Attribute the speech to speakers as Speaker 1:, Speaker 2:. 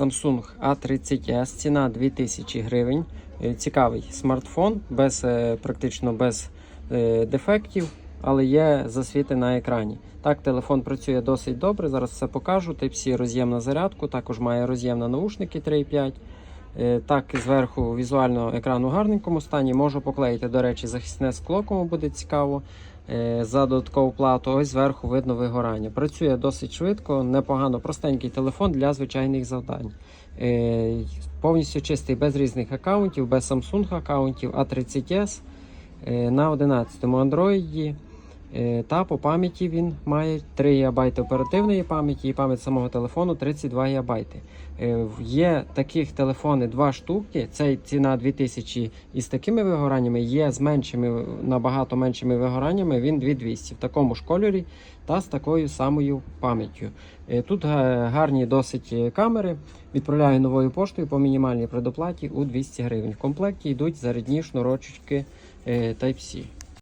Speaker 1: Samsung A30s, ціна 2000 гривень. Е, Цікавий смартфон, без, е, практично без е, дефектів, але є засвіти на екрані. Так, телефон працює досить добре. Зараз все покажу. Type-C роз'єм на зарядку, також має роз'єм на наушники 3.5. Е, Так, і зверху візуально екран у гарненькому стані. Можу поклеїти, до речі, захисне скло, кому буде цікаво. Е, За додаткову плату, ось зверху видно вигорання. Працює досить швидко, непогано, простенький телефон для звичайних завдань. Е, Повністю чистий без різних аккаунтів, без Samsung аккаунтів A30s е, на 11 Android. Е, Та по пам'яті він має 3 ГБ оперативної пам'яті і пам'ять самого телефону 32 ГБ. Е, Є таких телефони два штуки. Це ціна 2000 із такими вигораннями. Є з меншими, набагато меншими вигораннями. Він 2200 в такому ж кольорі та з такою самою пам'яттю. Е, Тут гарні досить камери. Відправляю новою поштою по мінімальній предоплаті у 200 гривень. В комплекті йдуть зарядні шнурочки Type-C.